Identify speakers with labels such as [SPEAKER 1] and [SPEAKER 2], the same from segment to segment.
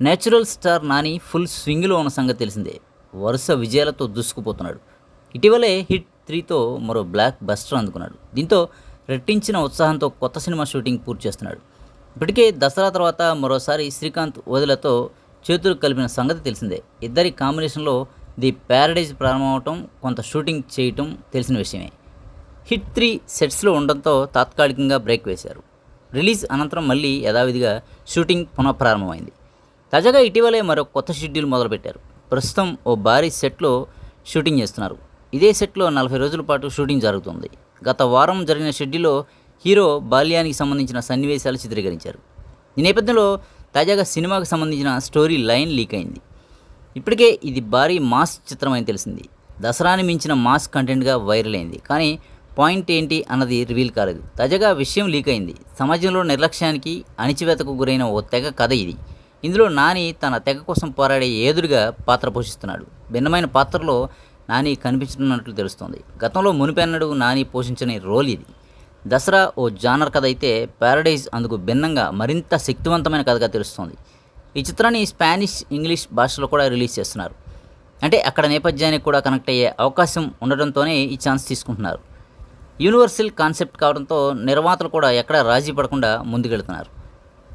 [SPEAKER 1] Natural star Nani full స్వింగ్లో ఉన్న సంగతి తెలిసిందే. వరుస విజయాలతో దూసుకుపోతున్నాడు. ఇటీవలే హిట్ త్రీతో మరో బ్లాక్ బస్టర్ అందుకున్నాడు. దీంతో రెట్టించిన ఉత్సాహంతో కొత్త సినిమా షూటింగ్ పూర్తి చేస్తున్నాడు. ఇప్పటికే దసరా తర్వాత మరోసారి శ్రీకాంత్ వదిలతో చేతులు కలిపిన సంగతి తెలిసిందే. ఇద్దరి కాంబినేషన్లో ది ప్యారడైజ్ ప్రారంభమవటం కొంత షూటింగ్ చేయటం తెలిసిన విషయమే. హిట్ త్రీ సెట్స్లో ఉండడంతో తాత్కాలికంగా బ్రేక్ వేశారు. రిలీజ్ అనంతరం మళ్ళీ యథావిధిగా షూటింగ్ పునఃప్రారంభమైంది. తాజాగా ఇటీవలే మరో కొత్త షెడ్యూల్ మొదలుపెట్టారు. ప్రస్తుతం ఓ భారీ సెట్లో షూటింగ్ చేస్తున్నారు. ఇదే సెట్లో నలభై రోజుల పాటు షూటింగ్ జరుగుతుంది. గత వారం జరిగిన షెడ్యూల్లో హీరో బాల్యానికి సంబంధించిన సన్నివేశాలు చిత్రీకరించారు. ఈ నేపథ్యంలో తాజాగా సినిమాకు సంబంధించిన స్టోరీ లైన్ లీక్ అయింది. ఇప్పటికే ఇది భారీ మాస్ చిత్రం అని తెలిసింది. దసరాని మించిన మాస్ కంటెంట్గా వైరల్ అయింది. కానీ పాయింట్ ఏంటి అన్నది రివీల్ కాలేదు. తాజాగా విషయం లీక్ అయింది. సమాజంలో నిర్లక్ష్యానికి అణిచివేతకు గురైన ఓ తెగ కథ ఇది. ఇందులో నాని తన తెగ కోసం పోరాడే ఏదురుగా పాత్ర పోషిస్తున్నాడు. భిన్నమైన పాత్రలో నాని కనిపించనున్నట్లు తెలుస్తోంది. గతంలో మునిపెన్నడు నాని పోషించిన రోల్ ఇది. దసరా ఓ జానర్ కథ అయితే ప్యారడైజ్ అందుకు భిన్నంగా మరింత శక్తివంతమైన కథగా తెలుస్తోంది. ఈ చిత్రాన్ని స్పానిష్ ఇంగ్లీష్ భాషలో కూడా రిలీజ్ చేస్తున్నారు. అంటే అక్కడ నేపథ్యానికి కూడా కనెక్ట్ అయ్యే అవకాశం ఉండడంతోనే ఈ ఛాన్స్ తీసుకుంటున్నారు. యూనివర్సల్ కాన్సెప్ట్ కావడంతో నిర్మాతలు కూడా ఎక్కడా రాజీ పడకుండా ముందుకెళ్తున్నారు.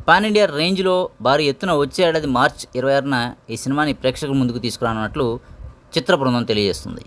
[SPEAKER 1] పాన్ ఇండియా రేంజ్లో భారీ ఎత్తున వచ్చే ఏడాది మార్చ్ ఇరవై ఆరున ఈ సినిమాని ప్రేక్షకుల ముందుకు తీసుకురానున్నట్లు చిత్ర బృందం తెలియజేస్తుంది.